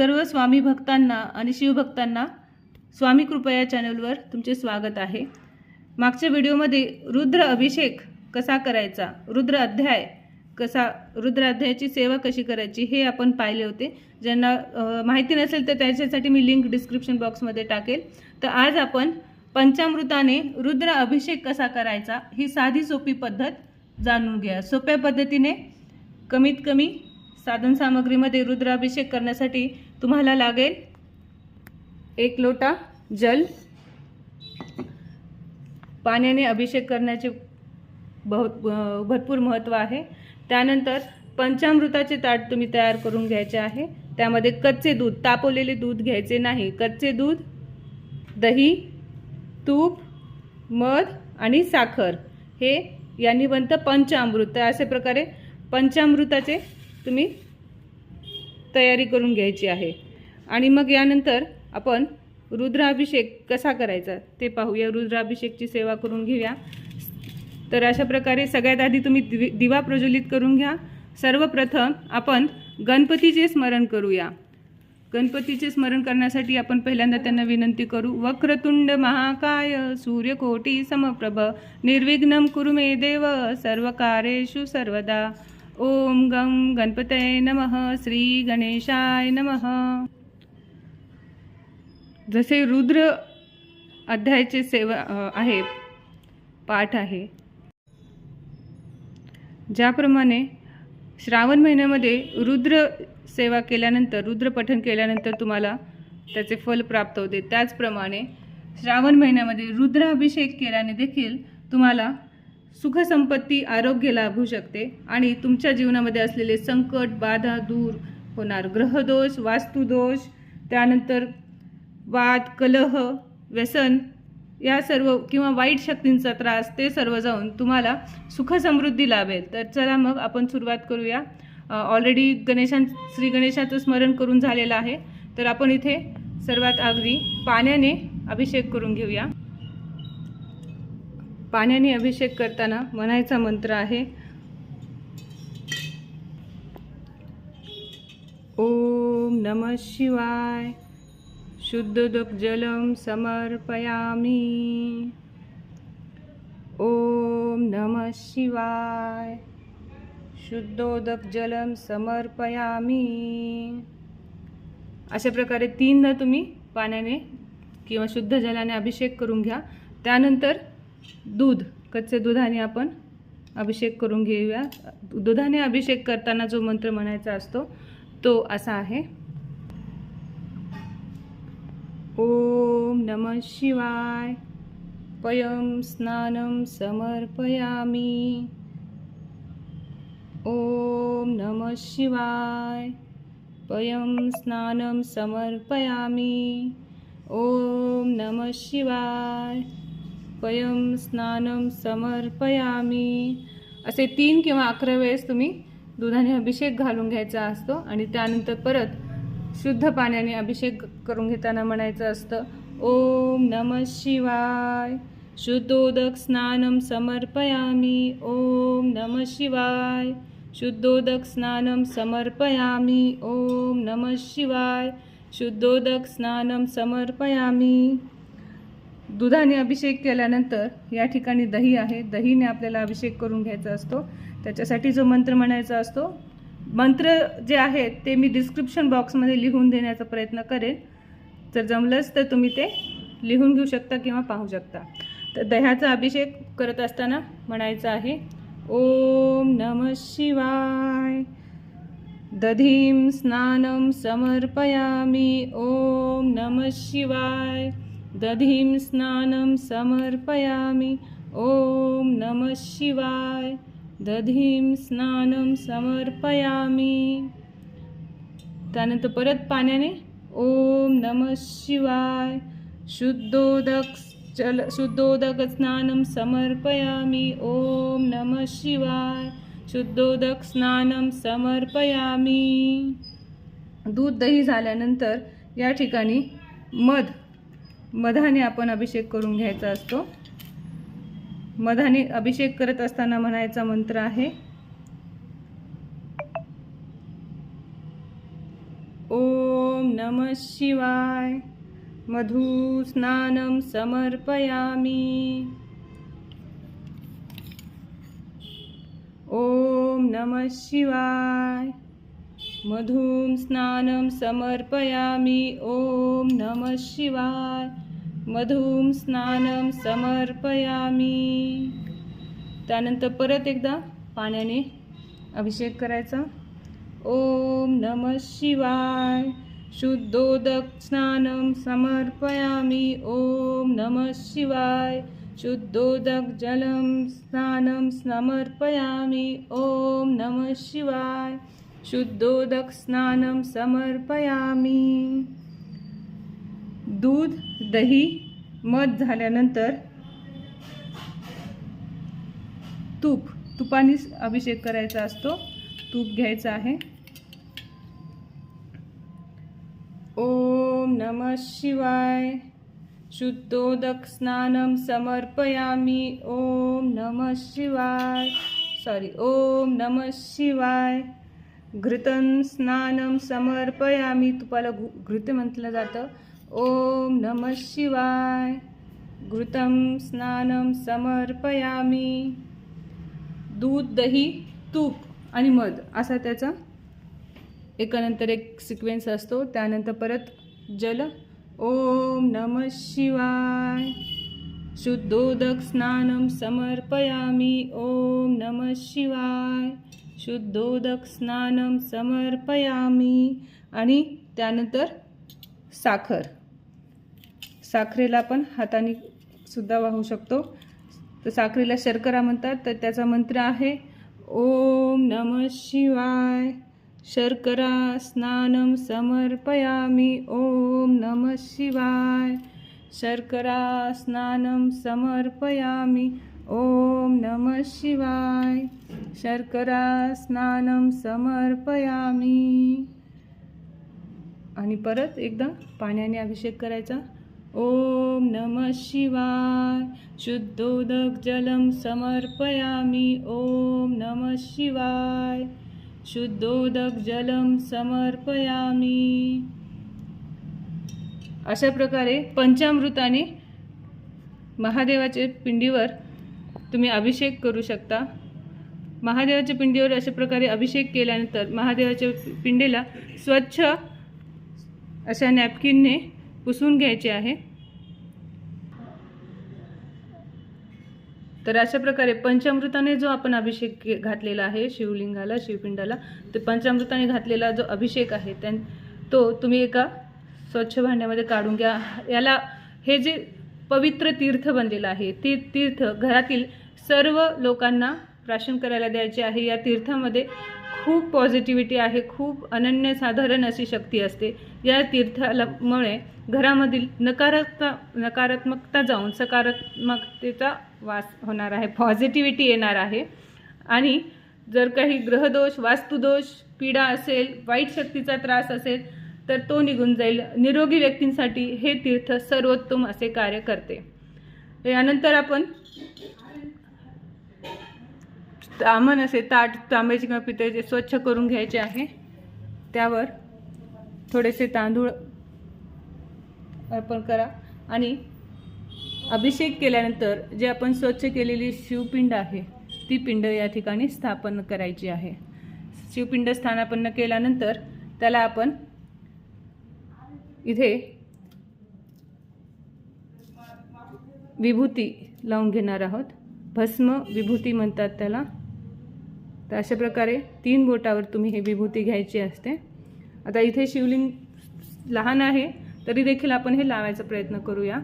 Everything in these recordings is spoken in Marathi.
सर्व स्वामी भक्तांना आणि शिवभक्तांना स्वामी कृपा या चॅनलवर तुमचे स्वागत आहे. मागच्या व्हिडिओमध्ये रुद्र अभिषेक कसा करायचा रुद्र अध्याय कसा रुद्र अध्यायाची सेवा कशी करायची हे आपण पाहिले होते. ज्यांना माहिती नसेल तर त्याच्यासाठी मी लिंक डिस्क्रिप्शन बॉक्समध्ये टाकेल. तर आज आपण पंचामृताने रुद्र अभिषेक कसा करायचा ही साधी सोपी पद्धत जाणून घ्या सोप्या पद्धतीने कमीत कमी साधन सामग्रीमध्ये रुद्राभिषेक करण्यासाठी तुम्हाला लागेल एक लोटा जल. पाण्याने अभिषेक करण्याचे बहुत भरपूर महत्त्व आहे. त्यानंतर पंचामृताचे ताट तुम्ही तयार करून घ्यायचे आहे. त्यामध्ये कच्चे दूध तापवलेले दूध घ्यायचे नाही. कच्चे दूध दही तूप मध आणि साखर हे यांनी बनतं पंचामृत तर अशा प्रकारे पंचामृताचे तुम्ही तयारी करून घ्यायची आहे. आणि मग यानंतर आपण रुद्राभिषेक कसा करायचा ते पाहूया. रुद्राभिषेकची सेवा करून घेऊया. तर अशा प्रकारे सगळ्यात आधी तुम्ही दि दिवा प्रज्वलित करून घ्या. सर्वप्रथम आपण गणपतीचे स्मरण करूया. गणपतीचे स्मरण करण्यासाठी आपण पहिल्यांदा त्यांना विनंती करू. वक्रतुंड महाकाय सूर्यकोटी समप्रभ. निर्विघ्नम कुरु मे देव. सर्व कार्येषु सर्वदा. ओम गं गणपतय नमः श्री गणेशाय नमः। जसे रुद्र अध्यायाचे सेवा आहे पाठ आहे. ज्याप्रमाणे श्रावण महिन्यामध्ये रुद्र सेवा केल्यानंतर रुद्र पठण केल्यानंतर तुम्हाला त्याचे फल प्राप्त होते. त्याचप्रमाणे श्रावण महिन्यामध्ये रुद्राभिषेक केल्याने देखील तुम्हाला सुखसंपत्ती आरोग्य लाभू शकते आणि तुमच्या जीवनामध्ये असलेले संकट बाधा दूर होणार. ग्रहदोष वास्तुदोष त्यानंतर वाद कलह व्यसन या सर्व किंवा वाईट शक्तींचा त्रास ते सर्व जाऊन तुम्हाला सुखसमृद्धी लाभेल. तर चला मग आपण सुरुवात करूया. ऑलरेडी गणेशां श्री गणेशाचं स्मरण करून झालेलं आहे. तर आपण इथे सर्वात अगदी पाण्याने अभिषेक करून घेऊया. पाण्याने अभिषेक करताना म्हणायचा मंत्र आहे ओम नमः शिवाय शुद्धोदक जलम समर्पयामी। ओम नमः शिवाय शुद्धोदक जलम समर्पयामी। अशा प्रकारे तीनदा तुम्ही पाण्याने किंवा शुद्ध जलाने अभिषेक करून घ्या. त्यानंतर दूध कच्चे दुधाने आपण अभिषेक करून घेऊया. दुधाने अभिषेक करताना जो मंत्र म्हणायचा असतो तो असा आहे. ओम नमः शिवाय. पयं स्नानं समर्पयामि. ओम नमः शिवाय. पयं स्नानं समर्पयामि. ॐ नमः शिवाय. पयम स्नानं समर्पयामि. असे तीन किंवा अकरा वेळेस तुम्ही दुधाने अभिषेक घालून घ्यायचा असतो आणि त्यानंतर परत शुद्ध पाण्याने अभिषेक करून घेताना म्हणायचं असतं ओम नमः शिवाय. शुद्धोदक स्नानं समर्पयामि. ओम नमः शिवाय. शुद्धोदक स्नानं समर्पयामि. ओम नमः शिवाय. शुद्धोदक स्नानं समर्पयामि. दुधाने अभिषेक केल्यानंतर या ठिकाणी दही आहे. दहीने आपल्याला अभिषेक करून घ्यायचा असतो. त्याच्यासाठी जो मंत्र म्हणायचा असतो मंत्र जे आहेत ते मी डिस्क्रिप्शन बॉक्समध्ये लिहून देण्याचा प्रयत्न करेन. जर जमलंच तर तुम्ही ते लिहून घेऊ शकता किंवा पाहू शकता. तर दह्याचा अभिषेक करत असताना म्हणायचं आहे ओम नमः शिवाय दधीं स्नानं समर्पयामि. ओम नमः शिवाय. दधीं स्नानं समर्पयामि। ॐ नमः शिवाय। दधीं स्नानं समर्पयामी। त्यानंतर परत पाण्याने ओम नम शिवाय। शुद्धोदक जल शुद्धोदक स्नानं समर्पयामी। ओम नम शिवाय। शुद्धोदक स्नानं समर्पयामी। दूध दही झाल्यानंतर या ठिकाणी मध मधाने आपण अभिषेक करून घ्यायचा असतो. मधाने अभिषेक करत असताना म्हणायचा मंत्र आहे. ओम नम शिवाय. मधुस्नानं समर्पयामी. ओम नम शिवाय. मधुं स्नानं समर्पयामि ॐ नमः शिवाय। मधुं स्नानं समर्पयामी। त्यानंतर परत एकदा पाण्याने अभिषेक करायचा. ओम नमः शिवाय। शुद्धोदक स्नानं समर्पयामि ओम नमः शिवाय। शुद्धोदक जलं स्नानं समर्पयामि ओम नमः शिवाय। शुद्धोदक स्नानं समर्पयामी. दूध दही मध झाल्यानंतर तूप तुपाने अभिषेक करायचा असतो. तूप घ्यायचा आहे. ओम नम शिवाय. शुद्धोदक स्नानं समर्पयामी. ओम नम शिवाय. सॉरी ओम नम शिवाय. घृतं स्नानं समर्पयामी. तुपाला घु घृत म्हटलं जातं. ओम नम शिवाय. घृतं स्नानं समर्पयामी. दूध दही तूप आणि मध असा त्याचा एकानंतर एक सिक्वेन्स असतो. त्यानंतर परत जल. ओम नम शिवाय. शुद्धोदक स्नानं समर्पयामी. ओम नम शिवाय. शुद्धोदक स्नानं समर्पयामी. आणि त्यानंतर साखर. साखरेला आपण हाताने सुद्धा वाहू शकतो. तर साखरेला शर्करा म्हणतात. तर त्याचा मंत्र आहे ओम नम शिवाय. शर्करा स्नानं समर्पयामी. ओम नम शिवाय. शर्करा स्नानं समर्पयामी. ओम नम शिवाय. शर्करा स्नानं समर्पयामी. आणि परत एकदा पाण्याने अभिषेक करायचा. ओम नम शिवाय. शुद्धोदक जलं समर्पयामी. ओम नम शिवाय. शुद्धोदक जलं समर्पयामी. अशा प्रकारे पंचामृताने महादेवाच्या पिंडीवर तुम्ही अभिषेक करू शकता. महादेवाच्या पिंडीवर अशा प्रकारे अभिषेक केल्यानंतर महादेवाच्या पिंडीला स्वच्छ अशा नॅपकिनने पुसून घ्यायचे आहे. तर अशा प्रकारे पंचामृताने जो आपण अभिषेक घातलेला आहे शिवलिंगाला शिवपिंडाला तर पंचामृताने घातलेला जो अभिषेक आहे त्या तो तुम्ही एका स्वच्छ भांड्यामध्ये काढून घ्या. याला हे जे पवित्र तीर्थ बनलेलं आहे ते तीर्थ घरातील सर्व लोकांना प्राशन करायला द्यायचे आहे. या तीर्थामध्ये खूप पॉझिटिव्हिटी आहे. खूप अनन्यसाधारण अशी शक्ती असते. या तीर्थामुळे घरामधील नकारात्मक नकारात्मकता जाऊन सकारात्मकतेचा वास होणार आहे. पॉझिटिव्हिटी येणार आहे. आणि जर काही ग्रहदोष वास्तुदोष पीडा असेल वाईट शक्तीचा त्रास असेल तर तो निघून जाईल. निरोगी व्यक्तींसाठी हे तीर्थ सर्वोत्तम असे कार्य करते. यानंतर आपण तामन असे ताट तांब्याचे किंवा पितळेचे स्वच्छ करून घ्यायचे आहे. त्यावर थोडेसे तांदूळ अर्पण करा. आणि अभिषेक केल्यानंतर जे आपण स्वच्छ केलेली शिवपिंड आहे ती पिंड या ठिकाणी स्थापन करायची आहे. शिवपिंड स्थानापन्न केल्यानंतर त्याला आपण इथे विभूती लावून घेणार आहोत. भस्म विभूती म्हणतात त्याला. तर अशा प्रकारे तीन बोटावर तुम्ही हे विभूती घ्यायची असते. आता इथे शिवलिंग लहान आहे तरी देखील आपण हे लावायचा प्रयत्न करूया.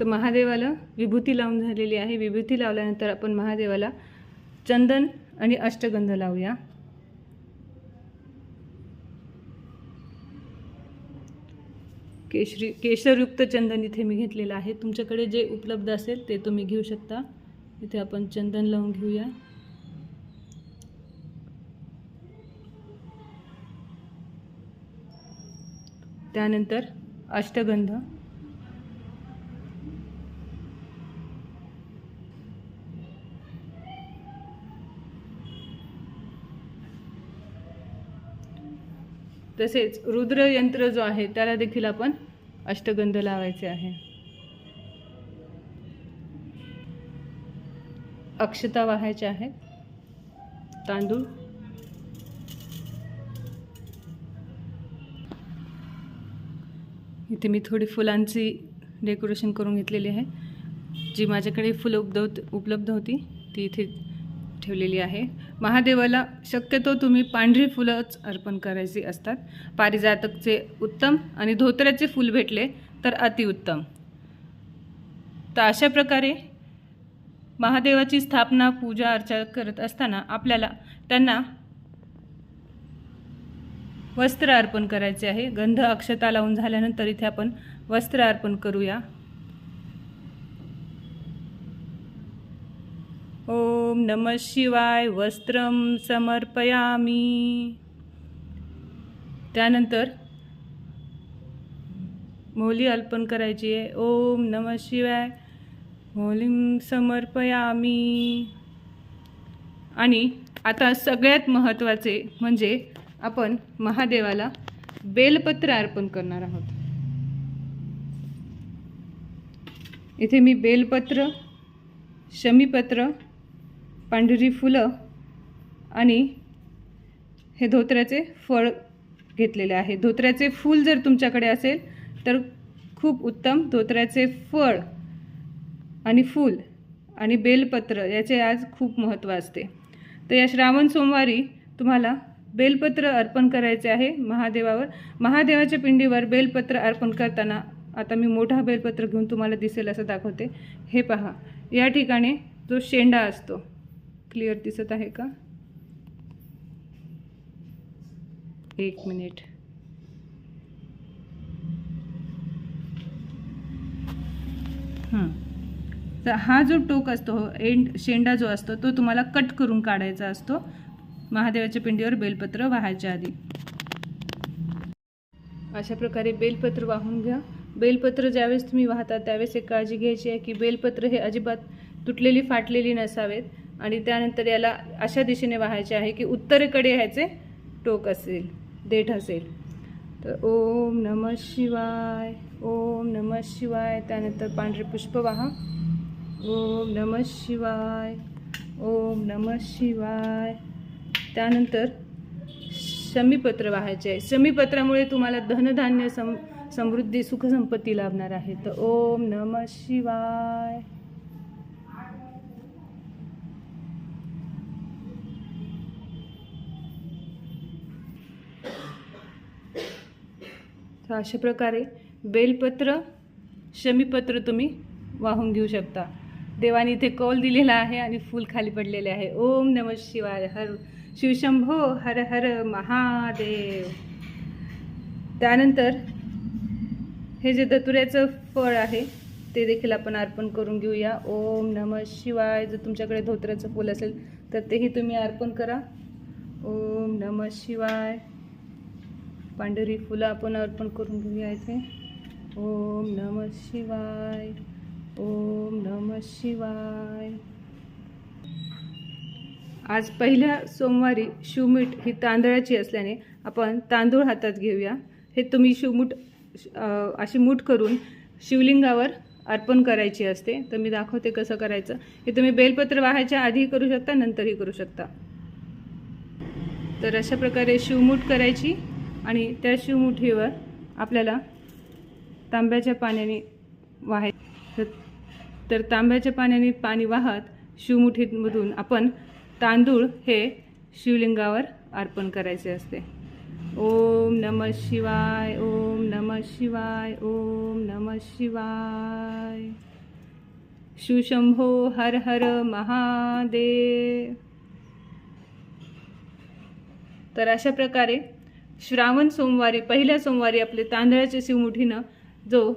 तर महादेवाला विभूती लावून झालेली आहे. विभूती लावल्यानंतर आपण महादेवाला चंदन आणि अष्टगंध लावूया. केशरी केशरयुक्त चंदन इथे मी घेतलेलं आहे. तुमच्याकडे जे उपलब्ध असेल ते तुम्ही घेऊ शकता. इथे आपण चंदन लावून घेऊया. त्यानंतर अष्टगंध. तसेच रुद्र यंत्र जो आहे त्याला देखील आपण अष्टगंध लावायचे आहे. अक्षता वाहायच्या आहेत तांदूळ. इथे मी थोडी फुलांची डेकोरेशन करून घेतलेली आहे. जी माझ्याकडे फुलं उपलब्ध उपलब्ध होती ती इथे ठेवलेली आहे. महादेवाला शक्यतो तुम्ही पांढरी फुलंच अर्पण करायची असतात. पारिजातकचे उत्तम आणि धोत्र्याचे फूल भेटले तर अतिउत्तम तर अशा प्रकारे महादेवाची स्थापना पूजा अर्चा करत असताना आपल्याला त्यांना वस्त्र अर्पण करायचे आहे. गंध अक्षता लावून झाल्यानंतर इथे आपण वस्त्र अर्पण करूया. ओम नमः शिवाय वस्त्रम समर्पयामी. त्यानंतर मोली अर्पण करायची आहे. ओम नम शिवाय मोलीम समर्पयामी. आणि आता सगळ्यात महत्त्वाचे म्हणजे आपण महादेवाला बेलपत्र अर्पण करणार आहोत. इथे मी बेलपत्र शमीपत्र पांढरी फुलं आणि हे धोत्र्याचे फळ घेतलेले आहे. धोत्र्याचे फूल जर तुमच्याकडे असेल तर खूप उत्तम. धोत्र्याचे फळ आणि फूल आणि बेलपत्र याचे आज खूप महत्त्व असते. तर या श्रावण सोमवारी तुम्हाला बेलपत्र अर्पण करायचे आहे महादेवावर. महादेवाच्या पिंडीवर बेलपत्र अर्पण करताना आता मी मोठा बेलपत्र घेऊन तुम्हाला दिसेल असं दाखवते. हे पहा या ठिकाणी जो शेंडा असतो क्लिअर दिसत आहे का? एक मिनिट. हां. तर हा जो टोक असतो एंड शेंडा जो असतो तो तुम्हाला कट करून काढायचा असतो. महादेवाच्या पिंडीवर बेलपत्र वाहायच्या आधी. अशा प्रकारे बेलपत्र वाहून घ्या. बेलपत्र ज्यावेळेस तुम्ही वाहता त्यावेळेस एक काळजी घ्यायची आहे की बेलपत्र हे अजिबात तुटलेली फाटलेली नसावेत. आणि त्यानंतर याला अशा दिशेने वाहायचे आहे की उत्तरेकडे ह्याचे टोक असेल देठ असेल. तर ओम नम शिवाय ओम नम शिवाय त्यानंतर पांढरे पुष्प वाहा. ओम नम शिवाय ओम नम शिवाय. त्यानंतर शमीपत्र वाहायचे आहे. शमीपत्रामुळे तुम्हाला धनधान्य सम समृद्धी सुखसंपत्ती लाभणार आहे. तर ओम नम शिवाय. तर अशा प्रकारे बेलपत्र शमीपत्र तुम्ही वाहून घेऊ शकता. देवाने इथे कौल दिलेला आहे आणि फूल खाली पडलेले आहे. ओम नम शिवाय. हर शिवशंभो हर हर महादेव. त्यानंतर हे जे दतुऱ्याचं फळ आहे ते देखील आपण अर्पण करून घेऊया. ओम नम शिवाय. जर तुमच्याकडे धोत्र्याचं फूल असेल तर तेही तुम्ही अर्पण करा. ओम नम शिवाय. पांढरी फुलं आपण अर्पण करून घेऊया इथे. ओम नम शिवाय ओम नम शिवाय. आज पहिल्या सोमवारी शिवमीठ ही तांदळाची असल्याने आपण तांदूळ हातात घेऊया. हे तुम्ही शिवमूठ अशी मूठ करून शिवलिंगावर अर्पण करायची असते. तर मी दाखवते कसं करायचं. हे तुम्ही बेलपत्र वाहायच्या आधीही करू शकता नंतरही करू शकता. तर अशा प्रकारे शिवमूठ करायची. आणि त्या शिवमुठीवर आपल्याला तांब्याच्या पाण्याने वाहाय तर तर तांब्याच्या पाण्याने पाणी वाहत शिवमुठीमधून आपण तांदूळ हे शिवलिंगावर अर्पण करायचे असते. ओम नम शिवाय ओम नम शिवाय ओम नम शिवाय. शिवशंभो हर हर महादेव. तर अशा प्रकारे श्रावण सोमवारी पहिल्या सोमवारी आपले तांदळाच्या शिवमुठीनं जो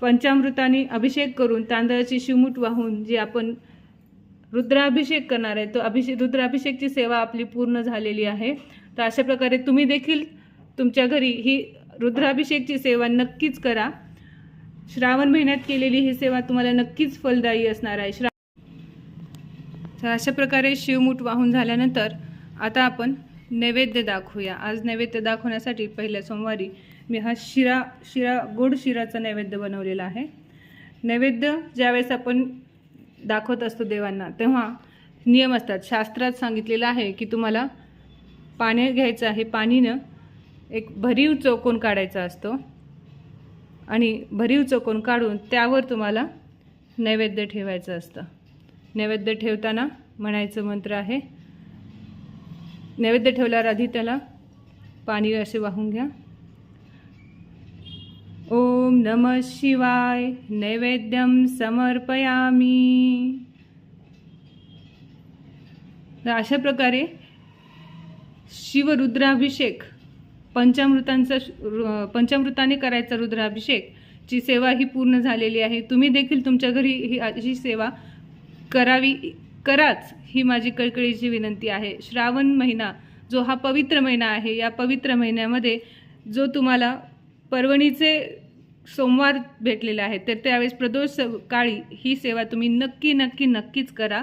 पंचामृताने अभिषेक करून तांदळाची शिवमुठ वाहून जी आपण रुद्राभिषेक करणार आहे तो अभिषेक रुद्राभिषेकची सेवा आपली पूर्ण झालेली आहे. तर अशा प्रकारे तुम्ही देखील तुमच्या घरी ही रुद्राभिषेकची सेवा नक्कीच करा. श्रावण महिन्यात केलेली ही सेवा तुम्हाला नक्कीच फलदायी असणार आहे. श्रा तर अशा प्रकारे शिवमूठ वाहून झाल्यानंतर आता आपण नैवेद्य दाखवूया. आज नैवेद्य दाखवण्यासाठी पहिल्या सोमवारी मी हा शिरा शिरा गोड शिराचा नैवेद्य बनवलेला आहे. नैवेद्य ज्यावेळेस आपण दाखवत असतो देवांना तेव्हा नियम असतात. शास्त्रात सांगितलेलं आहे की तुम्हाला पाणी घ्यायचं आहे पाणीनं एक भरीव चौकोन काढायचा असतो. आणि भरीव चौकोन काढून त्यावर तुम्हाला नैवेद्य ठेवायचं असतं. नैवेद्य ठेवताना म्हणायचं मंत्र आहे नैवेद्य ठेवल्यावर आधी त्याला पाणी असे वाहून घ्या. ओम नम शिवाय नैवेद्यम समर्पयामी. तर अशा प्रकारे शिवरुद्राभिषेक पंचामृतांचा पंचामृताने करायचा रुद्राभिषेक ची सेवा ही पूर्ण झालेली आहे. तुम्ही देखील तुमच्या घरी ही अशी सेवा करावी. कराच ही माझी कळकळीची विनंती आहे. श्रावण महिना जो हा पवित्र महिना आहे या पवित्र महिन्यामध्ये जो तुम्हाला पर्वणीचे सोमवार भेटलेले आहेत तर त्यावेळेस प्रदोष स- काळी ही सेवा तुम्ही नक्की नक्की नक्कीच करा.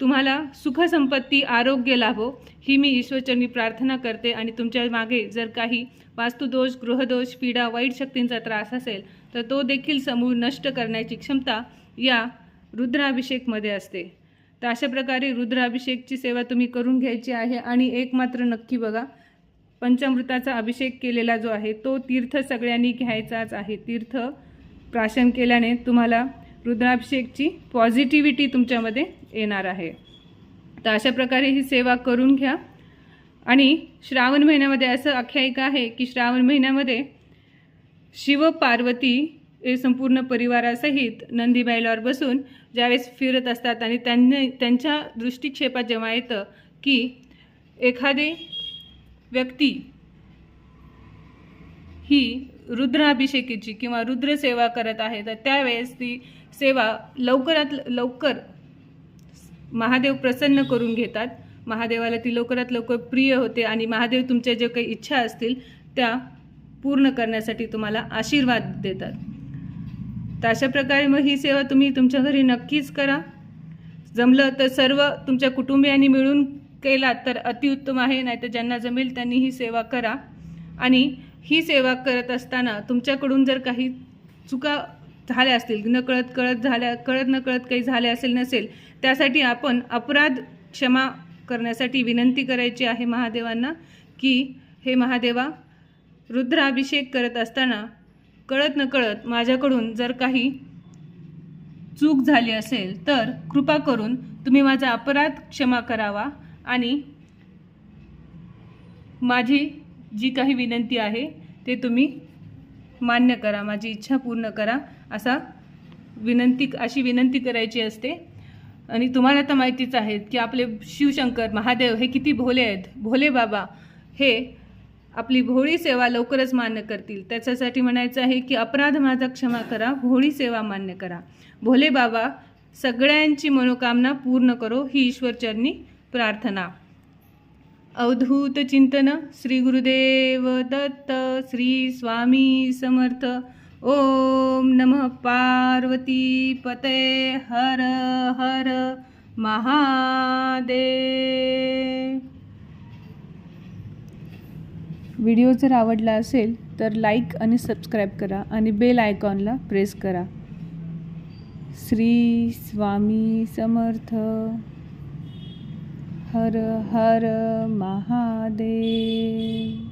तुम्हाला सुखसंपत्ती आरोग्य लाभो ही मी ईश्वरचरणी प्रार्थना करते आणि तुमच्या मागे जर काही वास्तुदोष गृहदोष पीडा वाईट शक्तींचा त्रास असेल तर तो देखील समूळ नष्ट करण्याची क्षमता या रुद्राभिषेकमध्ये असते. तर अशा प्रकारे रुद्राभिषेकची सेवा तुम्ही करून घ्यायची आहे आणि एक मात्र नक्की बघा पंचामृताचा अभिषेक केलेला जो आहे तो तीर्थ सगळ्यांनी घ्यायचाच आहे. तीर्थ प्राशन केल्याने तुम्हाला रुद्राभिषेकची पॉझिटिव्हिटी तुमच्यामध्ये येणार आहे. तर अशा प्रकारे ही सेवा करून घ्या. आणि श्रावण महिन्यामध्ये असं आख्यायिका आहे की श्रावण महिन्यामध्ये शिव पार्वती संपूर्ण परिवारासहित नंदीबाईलावर बसून ज्यावेळेस फिरत असतात आणि त्यांनी त्यांच्या दृष्टिक्षेपात जेव्हा येतं की एखादी व्यक्ती ही रुद्राभिषेकीची किंवा रुद्रसेवा करत आहे तर त्यावेळेस ती सेवा लवकरात लवकर महादेव प्रसन्न करून घेतात. महादेवाला ती लवकरात लवकर प्रिय होते आणि महादेव तुमच्या ज्या काही इच्छा असतील त्या पूर्ण करण्यासाठी तुम्हाला आशीर्वाद देतात. तर अशा प्रकारे मग ही सेवा तुम्ही तुमच्या घरी नक्कीच करा. जमलं तर सर्व तुमच्या कुटुंबियांनी मिळून केलात तर अतिउत्तम आहे नाहीतर ज्यांना जमेल त्यांनी ही सेवा करा. आणि ही सेवा करत असताना तुमच्याकडून जर काही चुका झाल्या असतील नकळत कळत झाल्या कळत नकळत काही झाले असेल नसेल त्यासाठी आपण अपराध क्षमा करण्यासाठी विनंती करायची आहे महादेवांना की हे महादेवा रुद्राभिषेक करत असताना कळत नकळत माझ्याकडून जर काही चूक झाली असेल तर कृपा करून तुम्ही माझा अपराध क्षमा करावा आणि माझी जी काही विनंती आहे ते तुम्ही मान्य करा माझी इच्छा पूर्ण करा असा विनंती अशी विनंती करायची असते. आणि तुम्हाला तर माहितीच आहे की आपले शिवशंकर महादेव हे किती भोले आहेत. भोले बाबा हे आपली भोळी सेवा लवकरच मान्य करतील. त्याच्यासाठी म्हणायचं आहे की अपराध माझा क्षमा करा भोळी सेवा मान्य करा. भोले बाबा सगळ्यांची मनोकामना पूर्ण करो ही ईश्वरचरणी प्रार्थना. अवधूत चिंतन श्री गुरुदेव दत्त श्री स्वामी समर्थ. ओम नमः पार्वती पते हर हर महादेव. व्हिडिओ जर आवडला असेल तर लाईक आणि सबस्क्राईब करा आणि बेल आयकॉनला प्रेस करा. श्री स्वामी समर्थ. हर हर महादेव.